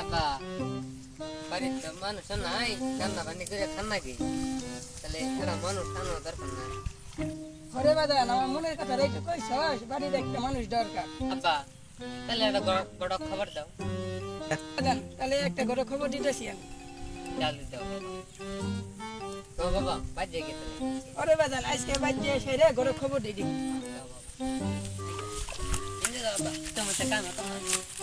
আব্বা বাড়িতে মানুষ নাই রান্না বান্নি করে খান নাকি? তাহলে এরা মানুষ খানো দরকার নাই। ঘরে বাদান আমার মনের কথা রেখে কইছস বাড়ির একটা মানুষ দরকার। আব্বা তাহলে একটা বড় বড় খবর দাও। বাদান তাহলে একটা ঘরে খবর দিতেছি আমি। চাল দাও তো বাবা বাজে গেছে। ওরে বাদান আজকে বাজে এসে রে ঘরে খবর বাবা। তোমার কাম তোমার।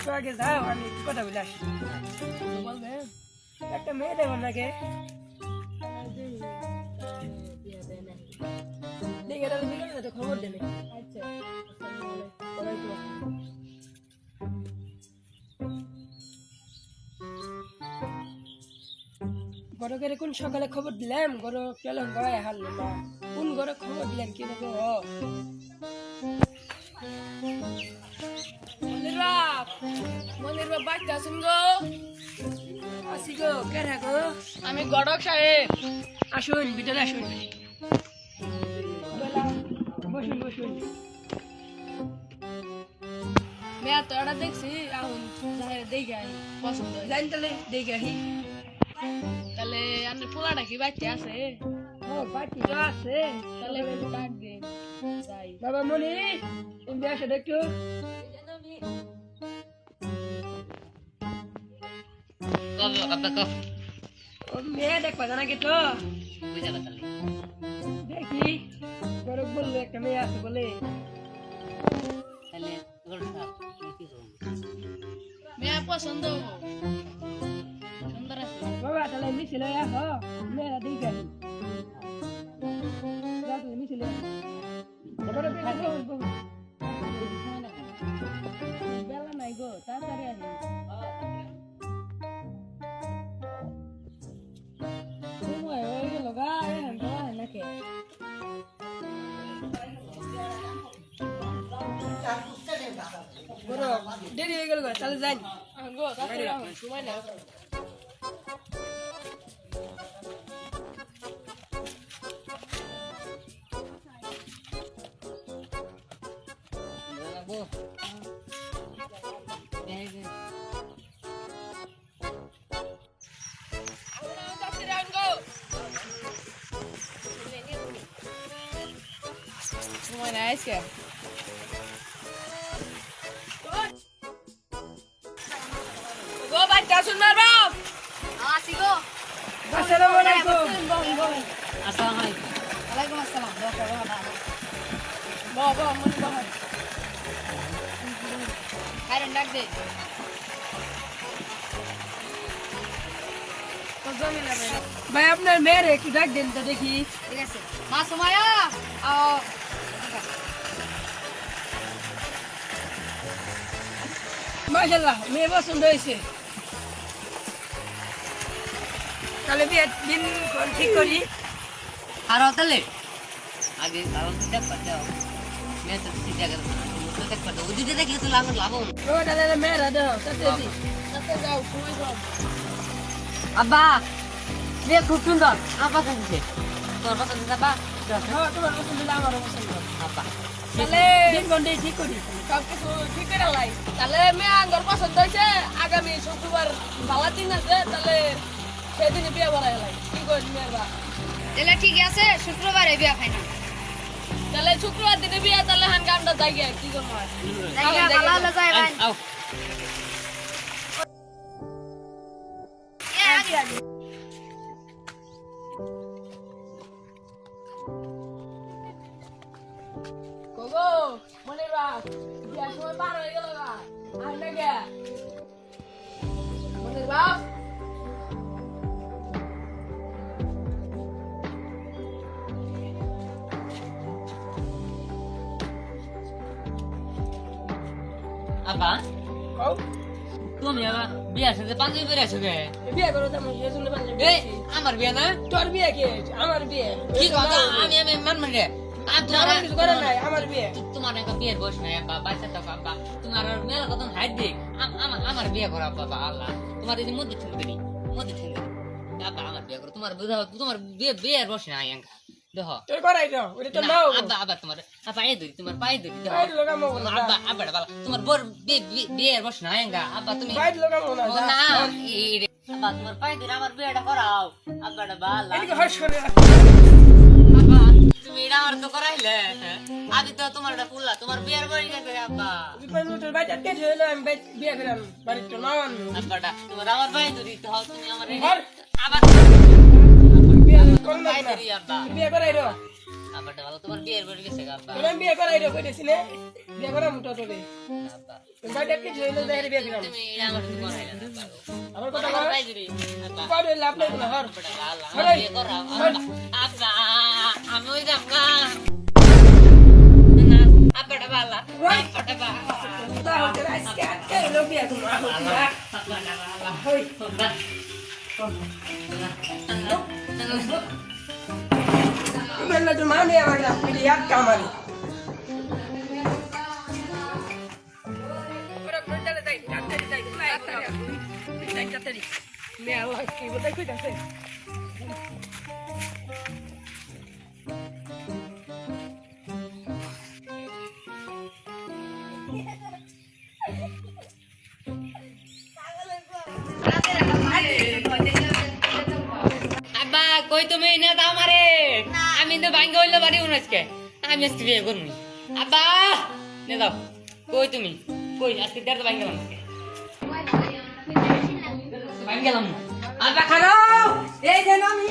একটু আগে যাও, আমি কথা একটা মেয়ে দেবো নাকি? খবর আচ্ছা গরো কোন সকালে খবর দিলাম? গরো পেলাম গড়াই হারলো না। কোন গরো খবর দিলাম, কি দেখো? মনির বাপ মনির বাপ বাচ্চা আছেন গো? আসি গো কে গো? আমি গড়ক সাহেব। আসুন ভিতরে আসুন। বসুন বসুন। মেয়া তো এটা দেখছি এখন দেখে পছন্দ জানি তাহলে দেখে আহি। তাহলে আপনি পোলাটা কি বাচ্চা আছে? ও বাচ্চি আছে। তাহলে ডাক দিন বাবা মনি তুমি আসো? ও মেয়ে দেখবা জানা কি তো. দেখি গরব বলল একটা মেয়ে আছে বলে. মেয়া পছন্দ বাবা তাহলে মিছিলে মেয়েরা তুমি মিছিলে দেরি হয়ে গেল গো তাহলে যাই এখন গো তাড়াতাড়ি এখন সময় নেই Jangan bu. Beg. গো শুনবার বাপ আসি গো। আসসালামু আলাইকুম। ওয়ালাইকুম আসসালাম। বাবা বাবা মনে বাবা খাইরেন ডাক দে। ভাই। আপনার মেয়ের একটু ডাক দেন তো দেখি। ঠিক আছে। মা সুমায়া মাশাল্লাহ মেয়ে পছন্দ হয়েছে। তাহলে বিয়ে দিন ঠিক করি Haro tele. Agi kalau tidak pada. Dia tu tidak kan. Tidak pada. Udah dia kita langar labung. ও তাহলে মেয়েরা দেহ তাতে দি তাতে যাও সময় কম Abba. Dia খুব সুন্দর apa sih তোর পছন্দ apa হ্যাঁ তোমার পছন্দ হলে আমারও পছন্দ apa তাহলে দিন ঠিক করি সব কিছু ঠিক করে লাই তাহলে মেয়ে আঙ্গর পছন্দ হয়েছে আগামী শুক্রবার ভালো দিন আছে তাহলে সেদিন বিয়ে বলা গেল কি করিস মেয়ের বাপ? তাহলে ঠিক আছে শুক্রবারে বিয়া না। তাহলে শুক্রবার দিনে বিয়ে তাহলে হান গানটা যাই গিয়ে কি করব ভালো হলে যাই ভাই আব্বা কও? তুমি আবার বিয়ার সাথে পাঞ্জাবি পরে আছো কে বিয়ে করো তেমন এই জন্য পাঞ্জাবি এই আমার বিয়ে না? তোর বিয়ে কে? আমার বিয়ে। কি কথা? আমি আমি মানব রে। আমার বিয়ে। তোমার একটা বিয়ের বয়স নাই আব্বা বাচ্চা তো আব্বা তোমার মেলা কত হাইট দিক। আমার বিয়ে করো আব্বা আল্লাহ। তোমার এই মধ্যে ঠেল দিই মধ্যে ঠেল আব্বা আমার বিয়ে করো। তোমার বুঝাও তোমার বিয়ে বিয়ের বয়স নাই এঙ্কা। দেখো তোর করাই তো ওটা তো না, নাও। আব্বা আব্বা তোমার পায়ে ধরি তোমার পায়ে ধরি দেখো না আব্বা আব্বা তোমার বোর বিয়ের আব্বা তুমি না না আব্বা তোমার পায়ে ধরে আমার বিয়েটা করাও। আব্বাটা বালা এদিকে হর্ষ করে। আব্বা তুমি এটা আমার তো করাইলে। আমি তো তোমার এটা পুল্লা তোমার বিয়ের বয়স গেছে আব্বা। বিপদ তোর বাইরে আটকে ছিল আমি বাইরে বিয়ে করলাম বাড়ির তো নাও আব্বাটা তোমার আমার পায়ে ধরি তো তুমি আমার আবার বিয়ে করলাম পায়ে না ধরি আব্বা বিয়ে করাই রো আব্বাটা ভালো তোমার বিয়ের বয়স গেছে আব্বা তোর আমি বিয়ে করাই রো কইতেছি নে বিয়ে করাম তো তোরে আব্বা বাইরে আটকে ছিল দেখে বিয়ে করলাম তুমি আমার তো করাইলে আব্বা আমার কথা কর ধরি আব্বা পাড়ে লাভ নাই না হর বালা। আমার বিয়ে করাও আব্বা আব্বা আমি ওই না, আব্বাটা বালা আব্বাটা বালা তাহলে আজকে আটকে হলো বিয়ে করলাম আব্বাটা বালা হই বেলা তো মানে আমার পিড়ি আটকা মারি আব্বা কই তুমি? না দাও মারে আমি তো ভাঙ্গে হইল বাড়ি উনাজকে আমি আজকে বিয়ে করব আব্বা! নে দাও। কই তুমি? কই? আজকে দেড় ভাঙ্গে আজকে। ভাঙ্গে গেলাম। আব্বা খানো এই যে আমি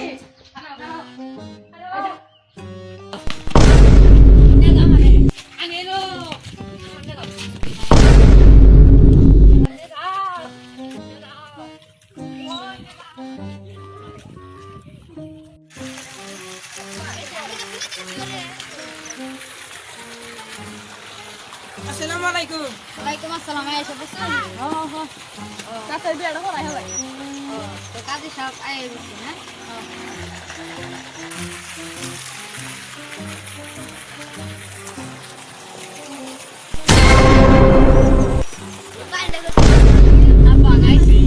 আসসালামু আলাইকুম। ওয়ালাইকুম আসসালাম আয়েশা বলছেন কাছের বিয়েটা করাই হলাই তো কাজী সাহেব আয়ে বলছেন হ্যাঁ? আব্বা নাইছি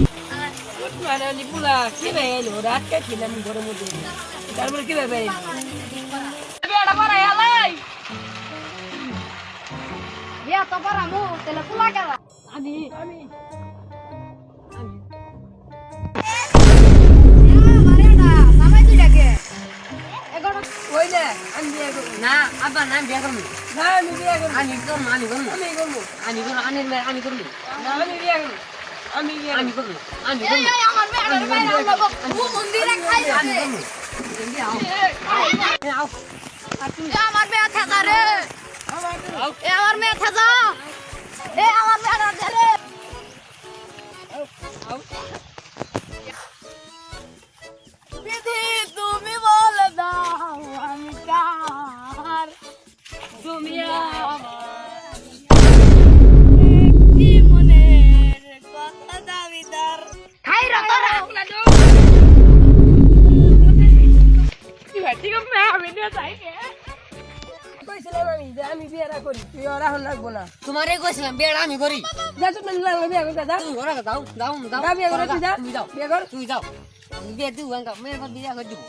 মানে লিপুলা কি ভাই এলো রাতকে ছিলাম ঘরের মধ্যে তো পারামু তাহলে পোলা গেলা আমি আমি না আব্বা না বিয়ে করব না আমার মেয়েটার বাইরে আমরা গো মন্দিরে খাই যাবে আও এ আমার মেয়ে থাকা রে এ আমার মেয়ে থাকা এ আমার মেয়েটা ধরে দিদি তুমি বলে দাও আমি কার? তুমি আমার। কি মনের কথা দাবিদার খাই ঠিক আছে আমি নিয়ে যাই। কইছিলাম আমি বিয়েরা করি তুই ওরা হল লাগবো না। তোমারে কইছিলাম বিয়েরা আমি করি। যা তুমি লাগল বিয়ে করতে যা। তুমি ওরা দাও দাও দাও বিয়ে করে তুই যা তুমি যাও বিয়ে কর। তুমি যাও। বিয়ে দিও বিয়ে করে দিব।